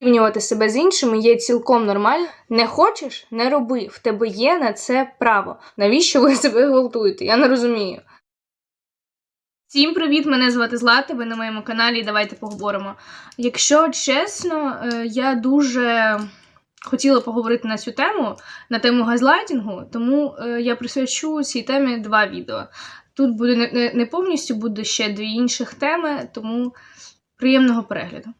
Порівнювати себе з іншими є цілком нормально. Не хочеш, не роби. В тебе є на це право. Навіщо ви себе гвалтуєте? Я не розумію. Всім привіт! Мене звати Злата, ви на моєму каналі. Давайте поговоримо. Якщо чесно, е, я дуже хотіла поговорити на цю тему, на тему газлайтінгу, тому е, я присвячу цій темі два відео. Тут буде не повністю, буде ще дві інших теми, тому приємного перегляду.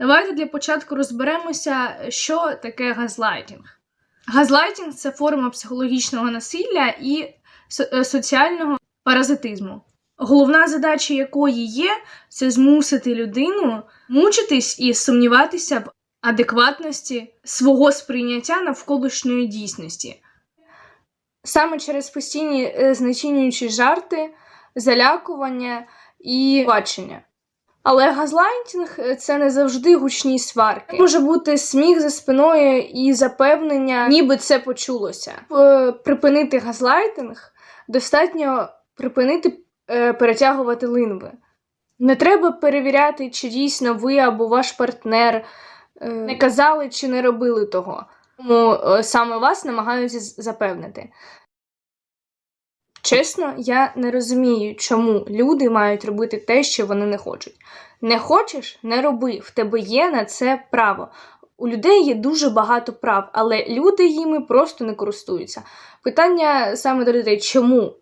Давайте для початку розберемося, що таке газлайтінг. Газлайтінг це форма психологічного насилля і е, соціального паразитизму, головна задача якої є це змусити людину мучитись і сумніватися в адекватності свого сприйняття навколишньої дійсності. Саме через постійні е, знецінюючі жарти, залякування і бачення. Але газлайтінг е, це не завжди гучні сварки. Може бути сміх за спиною і запевнення, ніби це почулося. Е, Припинити газлайтинг достатньо припинити е, перетягувати линви. Не треба перевіряти, чи дійсно ви або ваш партнер не казали чи не робили того. Тому саме вас намагаються запевнити. Чесно, я не розумію, чому люди мають робити те, що вони не хочуть. Не хочеш, не роби. В тебе є на це право. У людей є дуже багато прав, але люди їми просто не користуються. Питання саме до людей: чому?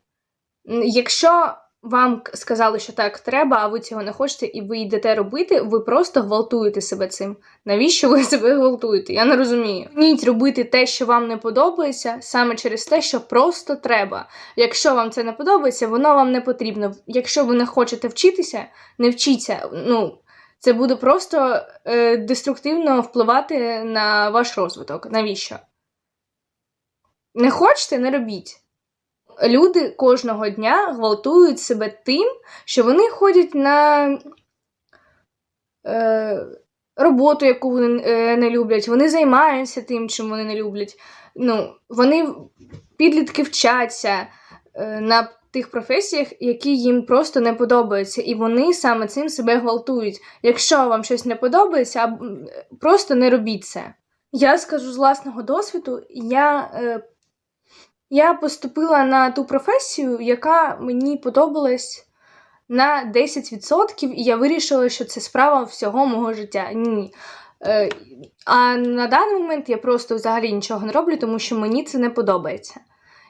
Якщо вам сказали, що так треба, а ви цього не хочете, і ви йдете робити, ви просто гвалтуєте себе цим. Навіщо ви себе гвалтуєте? Я не розумію. Ніть робити те, що вам не подобається, саме через те, що просто треба. Якщо вам це не подобається, воно вам не потрібно. Якщо ви не хочете вчитися, не вчіться. Ну, це буде просто е, деструктивно впливати на ваш розвиток. Навіщо? Не хочете, не робіть. Люди кожного дня гвалтують себе тим, що вони ходять на е, роботу, яку вони е, не люблять, вони займаються тим, чим вони не люблять. Ну, вони підлітки вчаться е, на тих професіях, які їм просто не подобаються, і вони саме цим себе гвалтують. Якщо вам щось не подобається, просто не робіть це. Я скажу з власного досвіду, я, е, я поступила на ту професію, яка мені подобалась на 10%, і я вирішила, що це справа всього мого життя. Ні. Е, а на даний момент я просто взагалі нічого не роблю, тому що мені це не подобається.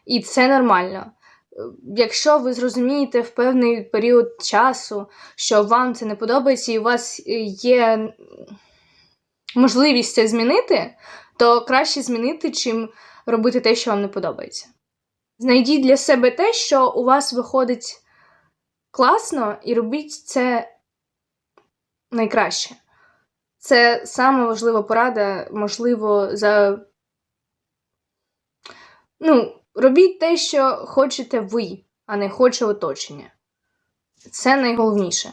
І це нормально. Е, Якщо ви зрозумієте в певний період часу, що вам це не подобається, і у вас е, є можливість це змінити, то краще змінити, чим робити те, що вам не подобається. Знайдіть для себе те, що у вас виходить класно, і робіть це найкраще. Це саме важлива порада, можливо, за. Ну, робіть те, що хочете ви, а не хоче оточення. Це найголовніше.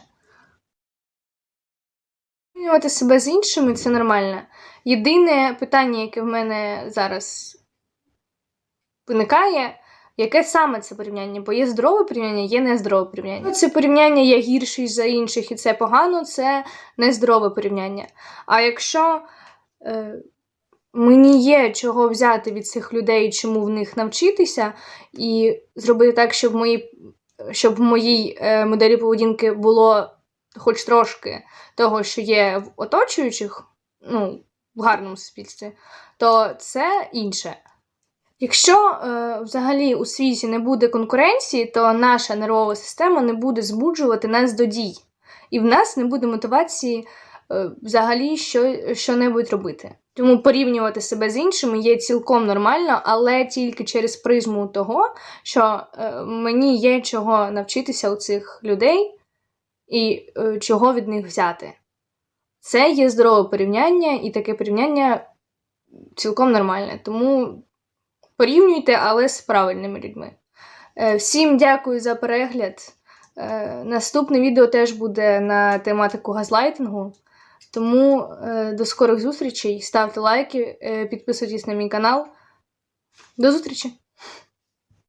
Порівнювати себе з іншими це нормально. Єдине питання, яке в мене зараз виникає, яке саме це порівняння? Бо є здорове порівняння, є нездорове порівняння. Ну, Це порівняння я гірший за інших, і це погано, це нездорове порівняння. А якщо е, мені є чого взяти від цих людей, чому в них навчитися, і зробити так, щоб в моїй, щоб в моїй е, моделі поведінки було хоч трошки того, що є в оточуючих, ну, в гарному суспільстві, то це інше. Якщо е, взагалі у світі не буде конкуренції, то наша нервова система не буде збуджувати нас до дій. І в нас не буде мотивації е, взагалі що, що-небудь робити. Тому порівнювати себе з іншими є цілком нормально, але тільки через призму того, що е, мені є чого навчитися у цих людей і е, чого від них взяти. Це є здорове порівняння, і таке порівняння цілком нормальне. Тому порівнюйте, але з правильними людьми. Е, Всім дякую за перегляд. Е, Наступне відео теж буде на тематику газлайтингу. Тому до скорих зустрічей. Ставте лайки, підписуйтесь на мій канал. До зустрічі!